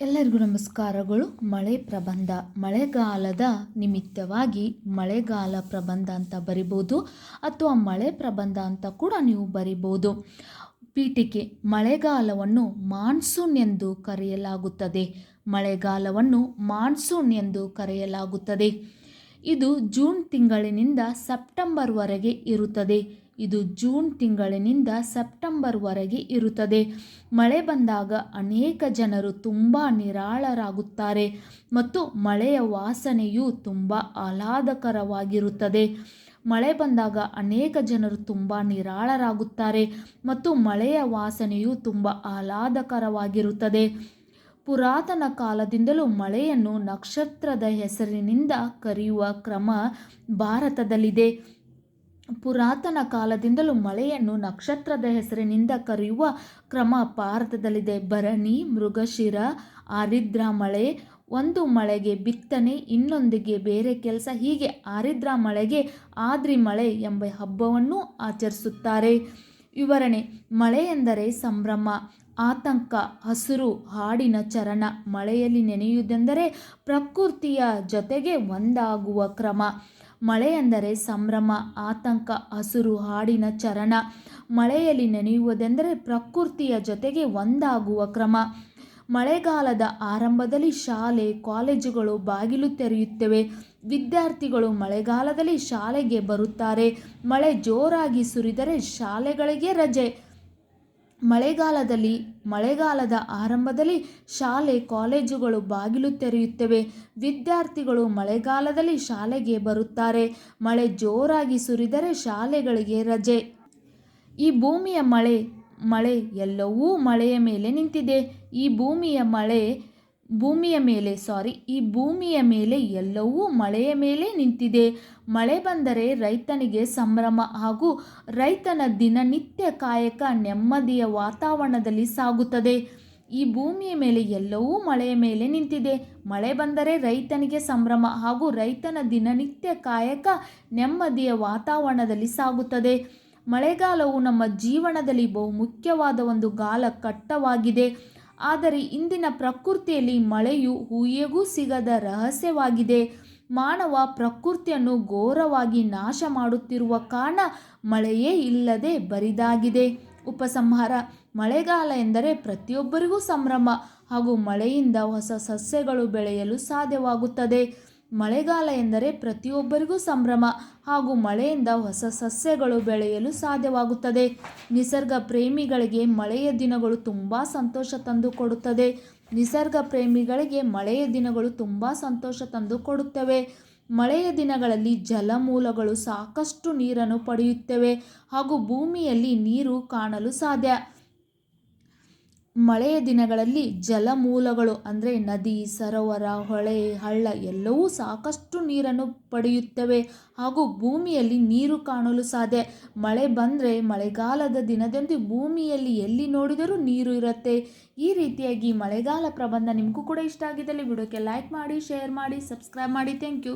ಎಲ್ಲರಿಗೂ ನಮಸ್ಕಾರಗಳು. ಮಳೆ ಪ್ರಬಂಧ. ಮಳೆಗಾಲದ ನಿಮಿತ್ತವಾಗಿ ಮಳೆಗಾಲ ಪ್ರಬಂಧ ಅಂತ ಬರಿಬೋದು ಅಥವಾ ಮಳೆ ಪ್ರಬಂಧ ಅಂತ ಕೂಡ ನೀವು ಬರಿಬೋದು. ಪೀಠಿಕೆ. ಮಳೆಗಾಲವನ್ನು ಮಾನ್ಸೂನ್ ಎಂದು ಕರೆಯಲಾಗುತ್ತದೆ. ಮಳೆಗಾಲವನ್ನು ಮಾನ್ಸೂನ್ ಎಂದು ಕರೆಯಲಾಗುತ್ತದೆ. ಇದು ಜೂನ್ ತಿಂಗಳಿನಿಂದ ಸೆಪ್ಟೆಂಬರ್ವರೆಗೆ ಇರುತ್ತದೆ. ಇದು ಜೂನ್ ತಿಂಗಳಿನಿಂದ ಸೆಪ್ಟೆಂಬರ್ವರೆಗೆ ಇರುತ್ತದೆ. ಮಳೆ ಬಂದಾಗ ಅನೇಕ ಜನರು ತುಂಬ ನಿರಾಳರಾಗುತ್ತಾರೆ ಮತ್ತು ಮಳೆಯ ವಾಸನೆಯು ತುಂಬ ಆಹ್ಲಾದಕರವಾಗಿರುತ್ತದೆ. ಮಳೆ ಬಂದಾಗ ಅನೇಕ ಜನರು ತುಂಬ ನಿರಾಳರಾಗುತ್ತಾರೆ ಮತ್ತು ಮಳೆಯ ವಾಸನೆಯು ತುಂಬ ಆಹ್ಲಾದಕರವಾಗಿರುತ್ತದೆ. ಪುರಾತನ ಕಾಲದಿಂದಲೂ ಮಳೆಯನ್ನು ನಕ್ಷತ್ರದ ಹೆಸರಿನಿಂದ ಕರೆಯುವ ಕ್ರಮ ಭಾರತದಲ್ಲಿದೆ. ಪುರಾತನ ಕಾಲದಿಂದಲೂ ಮಳೆಯನ್ನು ನಕ್ಷತ್ರದ ಹೆಸರಿನಿಂದ ಕರೆಯುವ ಕ್ರಮ ಭಾರತದಲ್ಲಿದೆ. ಭರಣಿ, ಮೃಗಶಿರ, ಆರಿದ್ರ ಮಳೆ, ಒಂದು ಮಳೆಗೆ ಬಿತ್ತನೆ, ಇನ್ನೊಂದಿಗೆ ಬೇರೆ ಕೆಲಸ, ಹೀಗೆ ಆರಿದ್ರ ಮಳೆಗೆ ಆದ್ರಿ ಮಳೆ ಎಂಬ ಹಬ್ಬವನ್ನು ಆಚರಿಸುತ್ತಾರೆ. ವಿವರಣೆ, ಮಳೆ ಎಂದರೆ ಸಂಭ್ರಮ, ಆತಂಕ, ಹಸಿರು, ಹಾಡಿನ ಚರಣ. ಮಳೆಯಲ್ಲಿ ನೆನೆಯುವುದೆಂದರೆ ಪ್ರಕೃತಿಯ ಜೊತೆಗೆ ಒಂದಾಗುವ ಕ್ರಮ. ಮಳೆ ಎಂದರೆ ಸಂಭ್ರಮ, ಆತಂಕ, ಹಸುರು ಹಾಡಿನ ಚರಣ. ಮಳೆಯಲ್ಲಿ ನೆನೆಯುವುದೆಂದರೆ ಪ್ರಕೃತಿಯ ಜೊತೆಗೆ ಒಂದಾಗುವ ಕ್ರಮ. ಮಳೆಗಾಲದ ಆರಂಭದಲ್ಲಿ ಶಾಲೆ, ಕಾಲೇಜುಗಳು ಬಾಗಿಲು ತೆರೆಯುತ್ತವೆ. ವಿದ್ಯಾರ್ಥಿಗಳು ಮಳೆಗಾಲದಲ್ಲಿ ಶಾಲೆಗೆ ಬರುತ್ತಾರೆ. ಮಳೆ ಜೋರಾಗಿ ಸುರಿದರೆ ಶಾಲೆಗಳಿಗೆ ರಜೆ. ಮಳೆಗಾಲದಲ್ಲಿ, ಮಳೆಗಾಲದ ಆರಂಭದಲ್ಲಿ ಶಾಲೆ ಕಾಲೇಜುಗಳು ಬಾಗಿಲು ತೆರೆಯುತ್ತವೆ. ವಿದ್ಯಾರ್ಥಿಗಳು ಮಳೆಗಾಲದಲ್ಲಿ ಶಾಲೆಗೆ ಬರುತ್ತಾರೆ. ಮಳೆ ಜೋರಾಗಿ ಸುರಿದರೆ ಶಾಲೆಗಳಿಗೆ ರಜೆ. ಈ ಭೂಮಿಯ ಮಳೆ ಮಳೆ ಎಲ್ಲವೂ ಮಳೆಯ ಮೇಲೆ ನಿಂತಿದೆ. ಈ ಭೂಮಿಯ ಮಳೆ ಭೂಮಿಯ ಮೇಲೆ ಸಾರಿ ಈ ಭೂಮಿಯ ಮೇಲೆ ಎಲ್ಲವೂ ಮಳೆಯ ಮೇಲೆ ನಿಂತಿದೆ. ಮಳೆ ಬಂದರೆ ರೈತನಿಗೆ ಸಂಭ್ರಮ ಹಾಗೂ ರೈತನ ದಿನನಿತ್ಯ ಕಾಯಕ ನೆಮ್ಮದಿಯ ವಾತಾವರಣದಲ್ಲಿ ಸಾಗುತ್ತದೆ. ಈ ಭೂಮಿಯ ಮೇಲೆ ಎಲ್ಲವೂ ಮಳೆಯ ಮೇಲೆ ನಿಂತಿದೆ. ಮಳೆ ಬಂದರೆ ರೈತನಿಗೆ ಸಂಭ್ರಮ ಹಾಗೂ ರೈತನ ದಿನನಿತ್ಯ ಕಾಯಕ ನೆಮ್ಮದಿಯ ವಾತಾವರಣದಲ್ಲಿ ಸಾಗುತ್ತದೆ. ಮಳೆಗಾಲವು ನಮ್ಮ ಜೀವನದಲ್ಲಿ ಬಹು ಮುಖ್ಯವಾದ ಒಂದು ಗಾಲ ಕಟ್ಟವಾಗಿದೆ ಆದರೆ ಇಂದಿನ ಪ್ರಕೃತಿಯಲ್ಲಿ ಮಳೆಯು ಹೂಯೆಗೂ ಸಿಗದ ರಹಸ್ಯವಾಗಿದೆ. ಮಾನವ ಪ್ರಕೃತಿಯನ್ನು ಘೋರವಾಗಿ ನಾಶ ಮಾಡುತ್ತಿರುವ ಕಾರಣ ಮಳೆಯೇ ಇಲ್ಲದೆ ಬರಿದಾಗಿದೆ. ಉಪಸಂಹಾರ, ಮಳೆಗಾಲ ಎಂದರೆ ಪ್ರತಿಯೊಬ್ಬರಿಗೂ ಸಂಭ್ರಮ ಹಾಗೂ ಮಳೆಯಿಂದ ಹೊಸ ಸಸ್ಯಗಳು ಬೆಳೆಯಲು ಸಾಧ್ಯವಾಗುತ್ತದೆ. ಮಳೆಗಾಲ ಎಂದರೆ ಪ್ರತಿಯೊಬ್ಬರಿಗೂ ಸಂಭ್ರಮ ಹಾಗೂ ಮಳೆಯಿಂದ ಹೊಸ ಸಸ್ಯಗಳು ಬೆಳೆಯಲು ಸಾಧ್ಯವಾಗುತ್ತದೆ. ನಿಸರ್ಗ ಪ್ರೇಮಿಗಳಿಗೆ ಮಳೆಯ ದಿನಗಳು ತುಂಬ ಸಂತೋಷ ತಂದು ಕೊಡುತ್ತದೆ ನಿಸರ್ಗ ಪ್ರೇಮಿಗಳಿಗೆ ಮಳೆಯ ದಿನಗಳು ತುಂಬ ಸಂತೋಷ ತಂದು ಕೊಡುತ್ತವೆ ಮಳೆಯ ದಿನಗಳಲ್ಲಿ ಜಲಮೂಲಗಳು ಸಾಕಷ್ಟು ನೀರನ್ನು ಪಡೆಯುತ್ತವೆ ಹಾಗೂ ಭೂಮಿಯಲ್ಲಿ ನೀರು ಕಾಣಲು ಸಾಧ್ಯ. ಮಳೆಯ ದಿನಗಳಲ್ಲಿ ಜಲಮೂಲಗಳು ಅಂದರೆ ನದಿ, ಸರೋವರ, ಹೊಳೆ, ಹಳ್ಳ ಎಲ್ಲವೂ ಸಾಕಷ್ಟು ನೀರನ್ನು ಪಡೆಯುತ್ತವೆ ಹಾಗೂ ಭೂಮಿಯಲ್ಲಿ ನೀರು ಕಾಣಲು ಸಾಧ್ಯ. ಮಳೆ ಬಂದರೆ ಮಳೆಗಾಲದ ದಿನದಂದು ಭೂಮಿಯಲ್ಲಿ ಎಲ್ಲಿ ನೋಡಿದರೂ ನೀರು ಇರುತ್ತೆ. ಈ ರೀತಿಯಾಗಿ ಮಳೆಗಾಲ ಪ್ರಬಂಧ ನಿಮಗೂ ಕೂಡ ಇಷ್ಟ ಆಗಿದ್ದಲ್ಲಿ ವಿಡಿಯೋಕ್ಕೆ ಲೈಕ್ ಮಾಡಿ ಶೇರ್ ಮಾಡಿ ಸಬ್ಸ್ಕ್ರೈಬ್ ಮಾಡಿ. Thank you